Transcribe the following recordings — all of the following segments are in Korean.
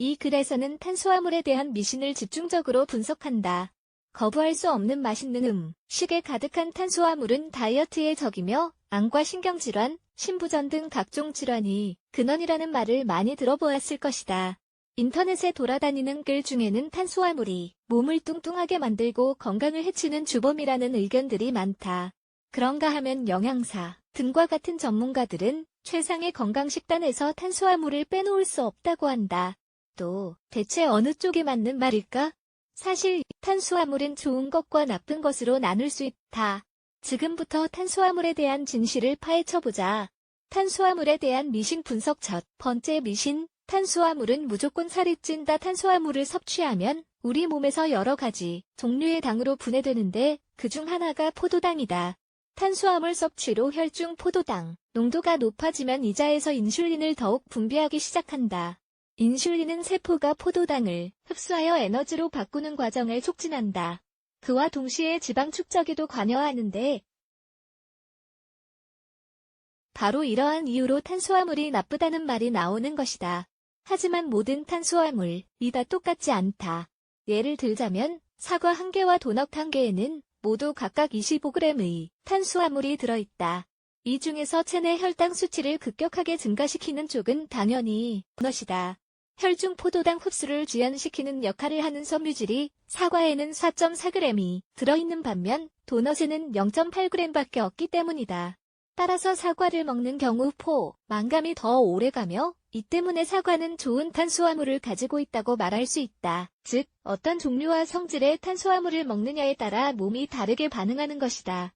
이 글에서는 탄수화물에 대한 미신을 집중적으로 분석한다. 거부할 수 없는 맛있는 음식에 가득한 탄수화물은 다이어트의 적이며 암과 신경질환, 신부전 등 각종 질환이 근원이라는 말을 많이 들어보았을 것이다. 인터넷에 돌아다니는 글 중에는 탄수화물이 몸을 뚱뚱하게 만들고 건강을 해치는 주범이라는 의견들이 많다. 그런가 하면 영양사 등과 같은 전문가들은 최상의 건강 식단에서 탄수화물을 빼놓을 수 없다고 한다. 또 대체 어느 쪽이 맞는 말일까? 사실 탄수화물은 좋은 것과 나쁜 것으로 나눌 수 있다. 지금부터 탄수화물에 대한 진실을 파헤쳐보자. 탄수화물에 대한 미신 분석 첫 번째 미신, 탄수화물은 무조건 살이 찐다. 탄수화물을 섭취하면 우리 몸에서 여러 가지 종류의 당으로 분해되는데 그 중 하나가 포도당이다. 탄수화물 섭취로 혈중 포도당 농도가 높아지면 이자에서 인슐린을 더욱 분비하기 시작한다. 인슐린은 세포가 포도당을 흡수하여 에너지로 바꾸는 과정을 촉진한다. 그와 동시에 지방 축적에도 관여하는데 바로 이러한 이유로 탄수화물이 나쁘다는 말이 나오는 것이다. 하지만 모든 탄수화물이 다 똑같지 않다. 예를 들자면 사과 한 개와 도넛 한 개에는 모두 각각 25g의 탄수화물이 들어있다. 이 중에서 체내 혈당 수치를 급격하게 증가시키는 쪽은 당연히 도넛이다. 혈중 포도당 흡수를 지연시키는 역할을 하는 섬유질이 사과에는 4.4g이 들어있는 반면 도넛에는 0.8g밖에 없기 때문이다. 따라서 사과를 먹는 경우 포, 만감이 더 오래가며 이 때문에 사과는 좋은 탄수화물을 가지고 있다고 말할 수 있다. 즉, 어떤 종류와 성질의 탄수화물을 먹느냐에 따라 몸이 다르게 반응하는 것이다.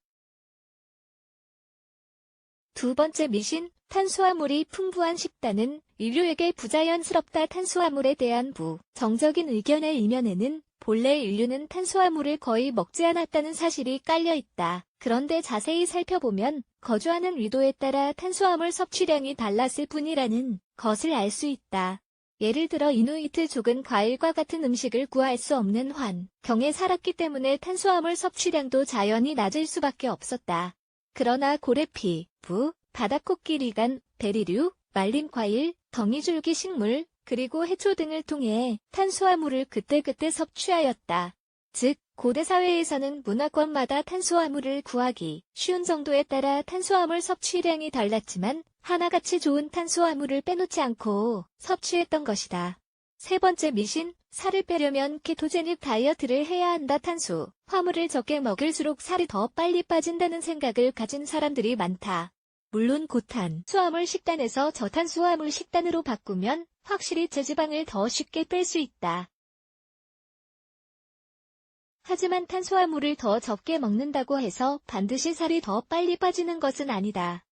두 번째 미신, 탄수화물이 풍부한 식단은 인류에게 부자연스럽다. 탄수화물에 대한 부정적인 의견의 이면에는 본래 인류는 탄수화물을 거의 먹지 않았다는 사실이 깔려 있다. 그런데 자세히 살펴보면 거주하는 위도에 따라 탄수화물 섭취량이 달랐을 뿐이라는 것을 알 수 있다. 예를 들어 이누이트 족은 과일과 같은 음식을 구할 수 없는 환경에 살았기 때문에 탄수화물 섭취량도 자연히 낮을 수밖에 없었다. 그러나 고래피, 부, 바다코끼리간, 베리류, 말린 과일, 덩이줄기 식물, 그리고 해초 등을 통해 탄수화물을 그때그때 섭취하였다. 즉, 고대 사회에서는 문화권마다 탄수화물을 구하기 쉬운 정도에 따라 탄수화물 섭취량이 달랐지만 하나같이 좋은 탄수화물을 빼놓지 않고 섭취했던 것이다. 세 번째 미신, 살을 빼려면 케토제닉 다이어트를 해야 한다. 탄수, 화물을 적게 먹을수록 살이 더 빨리 빠진다는 생각을 가진 사람들이 많다. 물론 고탄, 수화물 식단에서 저탄수화물 식단으로 바꾸면 확실히 체지방을 더 쉽게 뺄 수 있다. 하지만 탄수화물을 더 적게 먹는다고 해서 반드시 살이 더 빨리 빠지는 것은 아니다.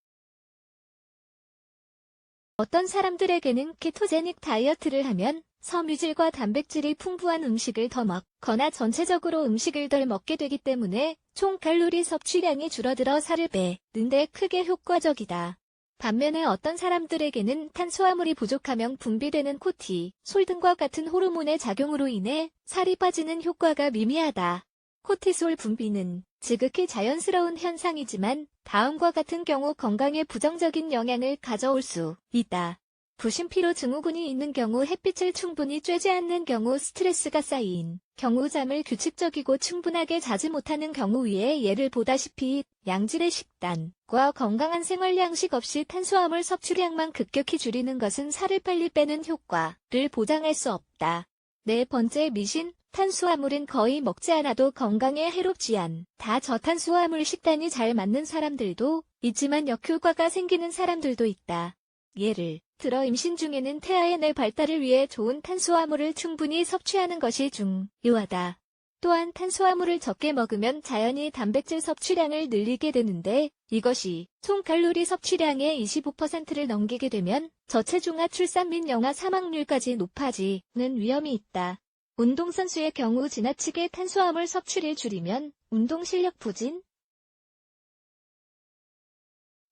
어떤 사람들에게는 케토제닉 다이어트를 하면 섬유질과 단백질이 풍부한 음식을 더 먹거나 전체적으로 음식을 덜 먹게 되기 때문에 총 칼로리 섭취량이 줄어들어 살을 빼는데 크게 효과적이다. 반면에 어떤 사람들에게는 탄수화물이 부족하면 분비되는 코티, 솔 등과 같은 호르몬의 작용으로 인해 살이 빠지는 효과가 미미하다. 코티솔 분비는 지극히 자연스러운 현상이지만 다음과 같은 경우 건강에 부정적인 영향을 가져올 수 있다. 부신피로 증후군이 있는 경우 햇빛을 충분히 쬐지 않는 경우 스트레스가 쌓인 경우 잠을 규칙적이고 충분하게 자지 못하는 경우 위에 예를 보다시피 양질의 식단과 건강한 생활 양식 없이 탄수화물 섭취량만 급격히 줄이는 것은 살을 빨리 빼는 효과를 보장할 수 없다. 네 번째 미신, 탄수화물은 거의 먹지 않아도 건강에 해롭지 않. 다 저탄수화물 식단이 잘 맞는 사람들도 있지만 역효과가 생기는 사람들도 있다. 예를 들어 임신 중에는 태아의 뇌 발달을 위해 좋은 탄수화물을 충분히 섭취하는 것이 중요하다. 또한 탄수화물을 적게 먹으면 자연히 단백질 섭취량을 늘리게 되는데 이것이 총 칼로리 섭취량의 25%를 넘기게 되면 저체중아 출산 및 영아 사망률까지 높아지는 위험이 있다. 운동선수의 경우 지나치게 탄수화물 섭취를 줄이면 운동 실력 부진,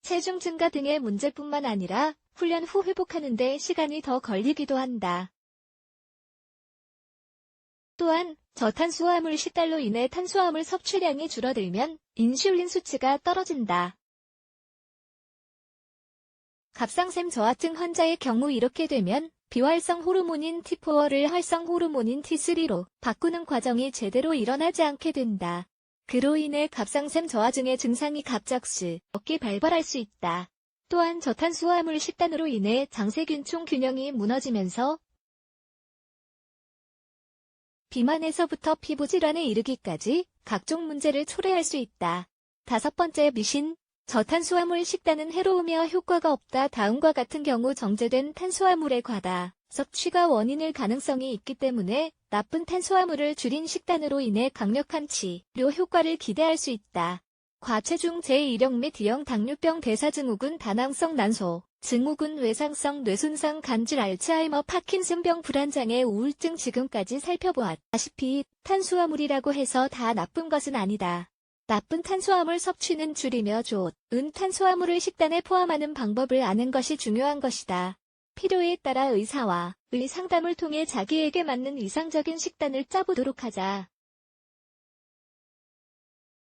체중 증가 등의 문제뿐만 아니라 훈련 후 회복하는 데 시간이 더 걸리기도 한다. 또한 저탄수화물 식단로 인해 탄수화물 섭취량이 줄어들면 인슐린 수치가 떨어진다. 갑상샘 저하증 환자의 경우 이렇게 되면 비활성 호르몬인 T4를 활성 호르몬인 T3로 바꾸는 과정이 제대로 일어나지 않게 된다. 그로 인해 갑상샘 저하증의 증상이 갑작스 없게 발발할 수 있다. 또한 저탄수화물 식단으로 인해 장세균총 균형이 무너지면서 비만에서부터 피부질환에 이르기까지 각종 문제를 초래할 수 있다. 다섯 번째 미신, 저탄수화물 식단은 해로우며 효과가 없다. 다음과 같은 경우 정제된 탄수화물의 과다 섭취가 원인일 가능성이 있기 때문에 나쁜 탄수화물을 줄인 식단으로 인해 강력한 치료 효과를 기대할 수 있다. 과체중 제1형 및 2형 당뇨병 대사증후군 다낭성 난소, 증후군 외상성 뇌손상 간질 알츠하이머 파킨슨병 불안장애 우울증 지금까지 살펴보았다시피 탄수화물이라고 해서 다 나쁜 것은 아니다. 나쁜 탄수화물 섭취는 줄이며 좋은 탄수화물을 식단에 포함하는 방법을 아는 것이 중요한 것이다. 필요에 따라 의사와 의 상담을 통해 자기에게 맞는 이상적인 식단을 짜보도록 하자.